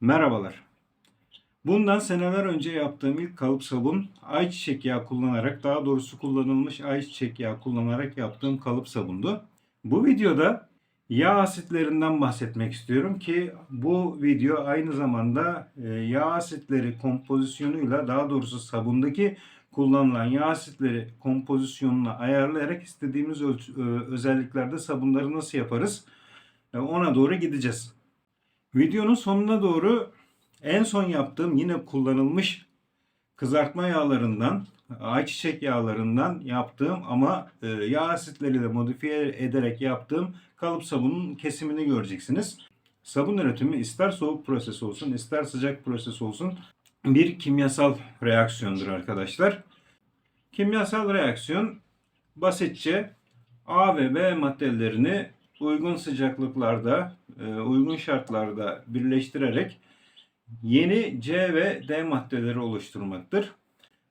Merhabalar. Bundan seneler önce yaptığım ilk kalıp sabun ayçiçek yağı kullanarak daha doğrusu kullanılmış ayçiçek yağı kullanarak yaptığım kalıp sabundu. Bu videoda yağ asitlerinden bahsetmek istiyorum ki bu video aynı zamanda e, yağ asitleri kompozisyonuyla daha doğrusu sabundaki kullanılan yağ asitleri kompozisyonunu ayarlayarak istediğimiz e, özelliklerde sabunları nasıl yaparız e, ona doğru gideceğiz. Videonun sonuna doğru en son yaptığım yine kullanılmış kızartma yağlarından, ayçiçek yağlarından yaptığım ama e, yağ asitleriyle modifiye ederek yaptığım kalıp sabunun kesimini göreceksiniz. Sabun üretimi ister soğuk proses olsun ister sıcak proses olsun bir kimyasal reaksiyondur arkadaşlar. Kimyasal reaksiyon basitçe A ve B maddelerini uygun sıcaklıklarda, e, uygun şartlarda birleştirerek yeni C ve D maddeleri oluşturmaktır.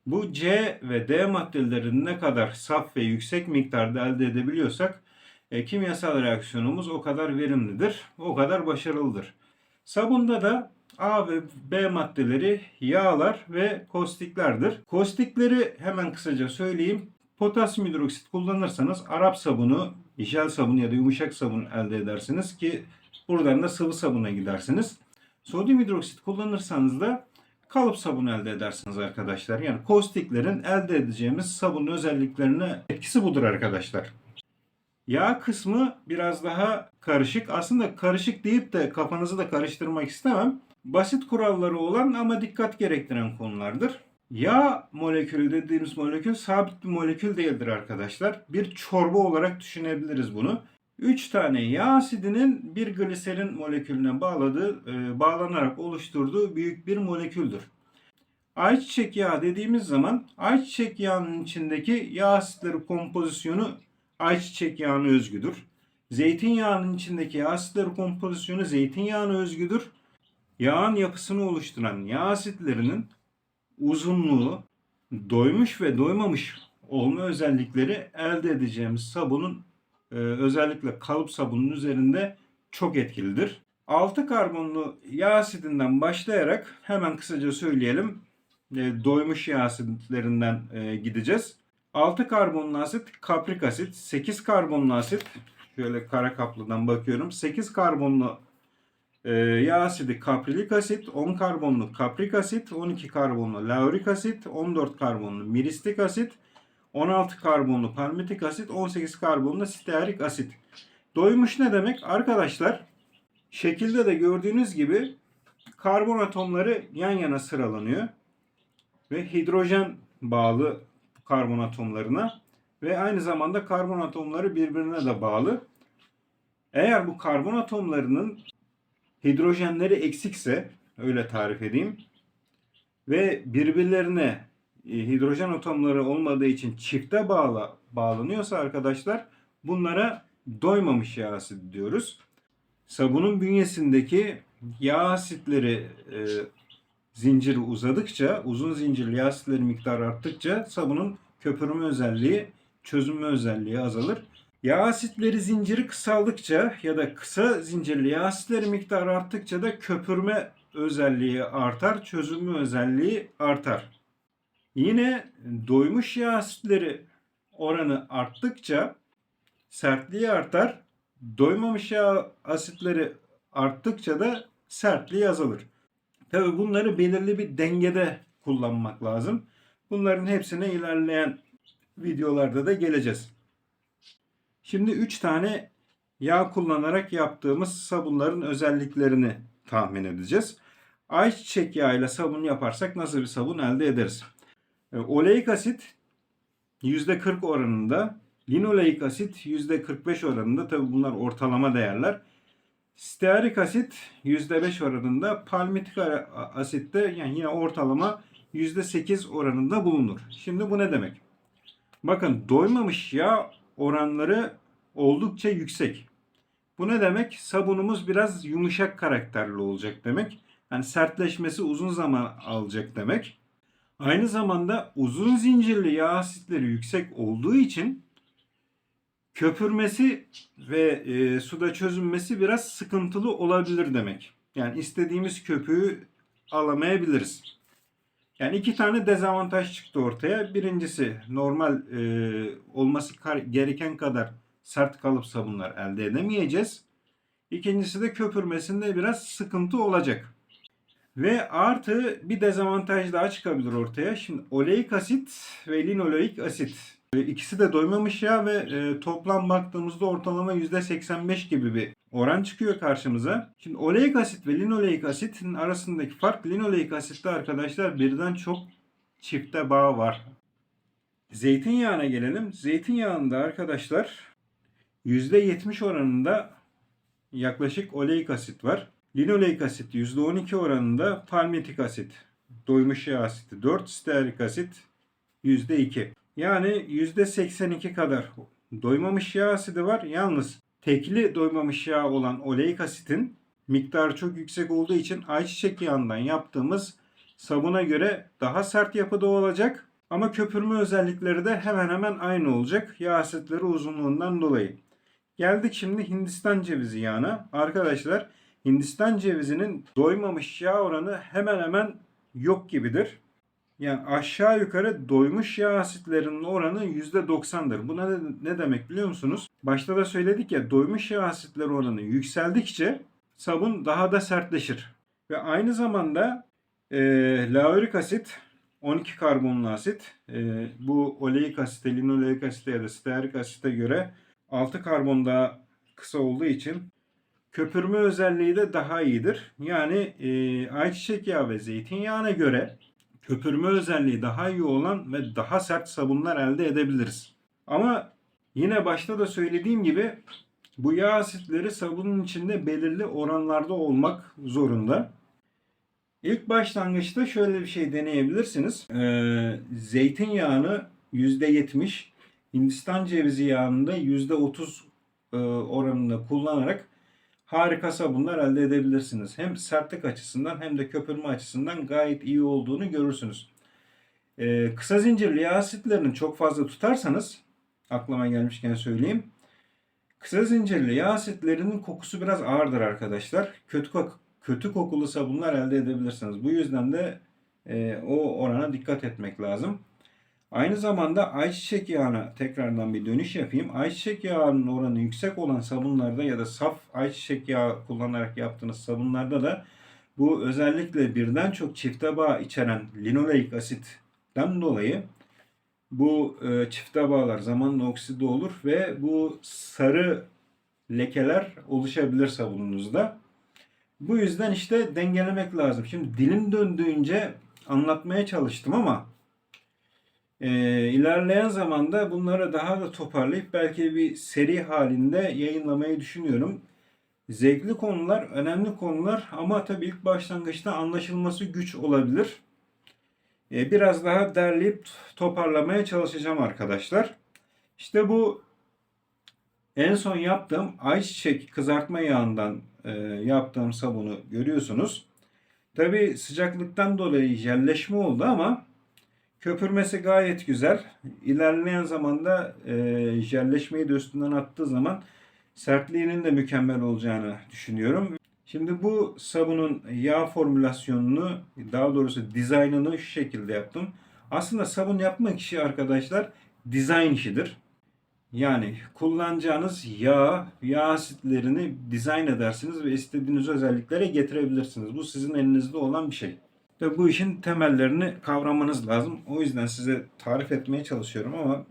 Bu C ve D maddelerini ne kadar saf ve yüksek miktarda elde edebiliyorsak e, kimyasal reaksiyonumuz o kadar verimlidir, o kadar başarılıdır. Sabunda da A ve B maddeleri yağlar ve kostiklerdir. Kostikleri hemen kısaca söyleyeyim. Potasyum hidroksit kullanırsanız Arap sabunu, jel sabunu ya da yumuşak sabun elde edersiniz ki buradan da sıvı sabuna gidersiniz. Sodyum hidroksit kullanırsanız da kalıp sabun elde edersiniz arkadaşlar. Yani kostiklerin elde edeceğimiz sabun özelliklerine etkisi budur arkadaşlar. Yağ kısmı biraz daha karışık. Aslında karışık deyip de kafanızı da karıştırmak istemem. Basit kuralları olan ama dikkat gerektiren konulardır. Yağ molekülü dediğimiz molekül sabit bir molekül değildir arkadaşlar. Bir çorba olarak düşünebiliriz bunu. 3 tane yağ asidinin bir gliserin molekülüne bağladığı, e, bağlanarak oluşturduğu büyük bir moleküldür. Ayçiçek yağı dediğimiz zaman ayçiçek yağının içindeki yağ asitleri kompozisyonu ayçiçek yağına özgüdür. Zeytinyağının içindeki yağ asitleri kompozisyonu zeytinyağına özgüdür. Yağın yapısını oluşturan yağ asitlerinin uzunluğu, doymuş ve doymamış olma özellikleri elde edeceğimiz sabunun e, özellikle kalıp sabunun üzerinde çok etkilidir. 6 karbonlu yağ asidinden başlayarak hemen kısaca söyleyelim. E, doymuş yağ asitlerinden e, gideceğiz. 6 karbonlu asit kaprik asit, 8 karbonlu asit şöyle kara kaplıdan bakıyorum. 8 karbonlu e, yağ asidi kaprilik asit, 10 karbonlu kaprik asit, 12 karbonlu laurik asit, 14 karbonlu miristik asit, 16 karbonlu palmitik asit, 18 karbonlu stearik asit. Doymuş ne demek? Arkadaşlar şekilde de gördüğünüz gibi karbon atomları yan yana sıralanıyor ve hidrojen bağlı karbon atomlarına ve aynı zamanda karbon atomları birbirine de bağlı. Eğer bu karbon atomlarının hidrojenleri eksikse öyle tarif edeyim ve birbirlerine e, hidrojen atomları olmadığı için çifte bağla bağlanıyorsa arkadaşlar bunlara doymamış yağ asidi diyoruz. Sabunun bünyesindeki yağ asitleri e, zinciri uzadıkça, uzun zincirli yağ asitleri miktarı arttıkça sabunun köpürme özelliği, çözünme özelliği azalır. Yağ asitleri zinciri kısaldıkça ya da kısa zincirli yağ asitleri miktarı arttıkça da köpürme özelliği artar, çözünme özelliği artar. Yine doymuş yağ asitleri oranı arttıkça sertliği artar. Doymamış yağ asitleri arttıkça da sertliği azalır. Tabi bunları belirli bir dengede kullanmak lazım. Bunların hepsine ilerleyen videolarda da geleceğiz. Şimdi 3 tane yağ kullanarak yaptığımız sabunların özelliklerini tahmin edeceğiz. Ayçiçek yağıyla sabun yaparsak nasıl bir sabun elde ederiz? E, Oleik asit %40 oranında, linoleik asit %45 oranında. Tabi bunlar ortalama değerler. Stearik asit %5 oranında, palmitik asit de yani yine ortalama %8 oranında bulunur. Şimdi bu ne demek? Bakın doymamış yağ oranları oldukça yüksek. Bu ne demek? Sabunumuz biraz yumuşak karakterli olacak demek. Yani sertleşmesi uzun zaman alacak demek. Aynı zamanda uzun zincirli yağ asitleri yüksek olduğu için köpürmesi ve e, suda çözünmesi biraz sıkıntılı olabilir demek. Yani istediğimiz köpüğü alamayabiliriz. Yani iki tane dezavantaj çıktı ortaya. Birincisi normal e, olması gereken kadar sert kalıp sabunlar elde edemeyeceğiz. İkincisi de köpürmesinde biraz sıkıntı olacak. Ve artı bir dezavantaj daha çıkabilir ortaya. Şimdi oleik asit ve linoleik asit. İkisi de doymamış yağ ve e, toplam baktığımızda ortalama %85 gibi bir oran çıkıyor karşımıza. Şimdi oleik asit ve linoleik asitin arasındaki fark linoleik asitte arkadaşlar birden çok çifte bağ var. Zeytinyağına gelelim. Zeytinyağında arkadaşlar %70 oranında yaklaşık oleik asit var. Linoleik asit %12 oranında palmitik asit, doymuş yağ asiti 4, stearik asit %2. Yani %82 kadar doymamış yağ asidi var. Yalnız tekli doymamış yağ olan oleik asitin miktarı çok yüksek olduğu için ayçiçek yağından yaptığımız sabuna göre daha sert yapıda olacak. Ama köpürme özellikleri de hemen hemen aynı olacak yağ asitleri uzunluğundan dolayı. Geldik şimdi Hindistan cevizi yağına. Arkadaşlar Hindistan cevizinin doymamış yağ oranı hemen hemen yok gibidir. Yani aşağı yukarı doymuş yağ asitlerinin oranı %90'dır. Bu ne, ne demek biliyor musunuz? Başta da söyledik ya doymuş yağ asitleri oranı yükseldikçe sabun daha da sertleşir. Ve aynı zamanda e, laurik asit 12 karbonlu asit e, bu oleik asite, linoleik asite ya da stearik asite göre 6 karbon daha kısa olduğu için köpürme özelliği de daha iyidir. Yani e, ayçiçek yağı ve zeytinyağına göre köpürme özelliği daha iyi olan ve daha sert sabunlar elde edebiliriz. Ama yine başta da söylediğim gibi bu yağ asitleri sabunun içinde belirli oranlarda olmak zorunda. İlk başlangıçta şöyle bir şey deneyebilirsiniz. Ee, zeytinyağını %70, Hindistan cevizi yağını da %30 e, oranında kullanarak harika sabunlar elde edebilirsiniz. Hem sertlik açısından hem de köpürme açısından gayet iyi olduğunu görürsünüz. Ee, kısa zincirli yağ asitlerini çok fazla tutarsanız, aklıma gelmişken söyleyeyim. Kısa zincirli yağ asitlerinin kokusu biraz ağırdır arkadaşlar. Kötü kok kötü kokulu sabunlar elde edebilirsiniz. Bu yüzden de e, o orana dikkat etmek lazım. Aynı zamanda ayçiçek yağına tekrardan bir dönüş yapayım. Ayçiçek yağının oranı yüksek olan sabunlarda ya da saf ayçiçek yağı kullanarak yaptığınız sabunlarda da bu özellikle birden çok çifte bağ içeren linoleik asitten dolayı bu e, çifte bağlar zamanla okside olur ve bu sarı lekeler oluşabilir sabununuzda. Bu yüzden işte dengelemek lazım. Şimdi dilim döndüğünce anlatmaya çalıştım ama e, ilerleyen zamanda bunları daha da toparlayıp belki bir seri halinde yayınlamayı düşünüyorum. Zevkli konular, önemli konular ama tabii ilk başlangıçta anlaşılması güç olabilir. E, biraz daha derleyip toparlamaya çalışacağım arkadaşlar. İşte bu en son yaptığım ayçiçek kızartma yağından e, yaptığım sabunu görüyorsunuz. Tabi sıcaklıktan dolayı jelleşme oldu ama köpürmesi gayet güzel. İlerleyen zamanda e, jelleşmeyi de üstünden attığı zaman sertliğinin de mükemmel olacağını düşünüyorum. Şimdi bu sabunun yağ formülasyonunu daha doğrusu dizaynını şu şekilde yaptım. Aslında sabun yapmak işi arkadaşlar dizayn işidir. Yani kullanacağınız yağ, yağ asitlerini dizayn edersiniz ve istediğiniz özelliklere getirebilirsiniz. Bu sizin elinizde olan bir şey. Ve bu işin temellerini kavramanız lazım. O yüzden size tarif etmeye çalışıyorum ama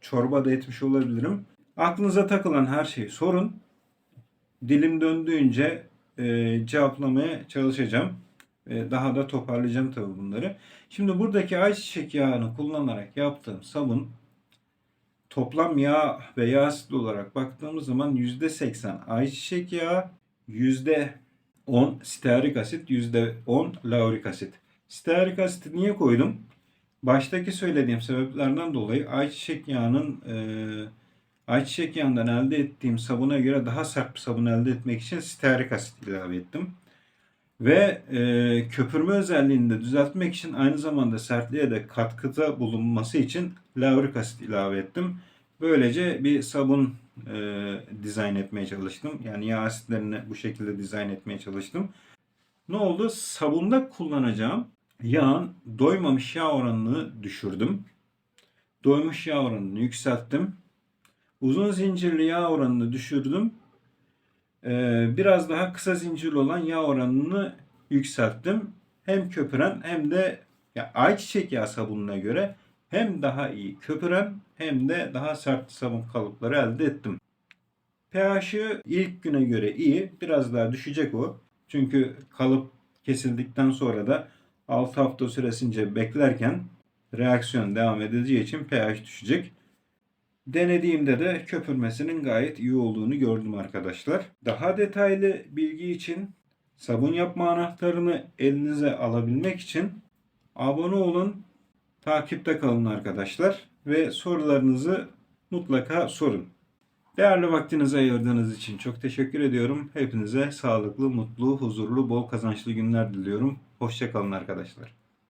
çorba da etmiş olabilirim. Aklınıza takılan her şeyi sorun. Dilim döndüğünce e, cevaplamaya çalışacağım. E, daha da toparlayacağım tabii bunları. Şimdi buradaki ayçiçek yağını kullanarak yaptığım sabun toplam yağ ve yağ asitli olarak baktığımız zaman %80 ayçiçek yağı, %10 stearik asit, %10 laurik asit. Stearik asiti niye koydum? Baştaki söylediğim sebeplerden dolayı ayçiçek yağının e, ayçiçek yağından elde ettiğim sabuna göre daha sert bir sabun elde etmek için stearik asit ilave ettim. Ve e, köpürme özelliğini de düzeltmek için aynı zamanda sertliğe de katkıda bulunması için laurik asit ilave ettim. Böylece bir sabun e, dizayn etmeye çalıştım. Yani yağ asitlerini bu şekilde dizayn etmeye çalıştım. Ne oldu? Sabunda kullanacağım yağın doymamış yağ oranını düşürdüm. Doymuş yağ oranını yükselttim. Uzun zincirli yağ oranını düşürdüm. Ee, biraz daha kısa zincirli olan yağ oranını yükselttim. Hem köpüren hem de ya ayçiçek yağı sabununa göre hem daha iyi köpüren hem de daha sert sabun kalıpları elde ettim. pH'i ilk güne göre iyi. Biraz daha düşecek o. Çünkü kalıp kesildikten sonra da 6 hafta süresince beklerken reaksiyon devam edeceği için pH düşecek. Denediğimde de köpürmesinin gayet iyi olduğunu gördüm arkadaşlar. Daha detaylı bilgi için sabun yapma anahtarını elinize alabilmek için abone olun, takipte kalın arkadaşlar ve sorularınızı mutlaka sorun. Değerli vaktinizi ayırdığınız için çok teşekkür ediyorum. Hepinize sağlıklı, mutlu, huzurlu, bol kazançlı günler diliyorum. Hoşçakalın arkadaşlar.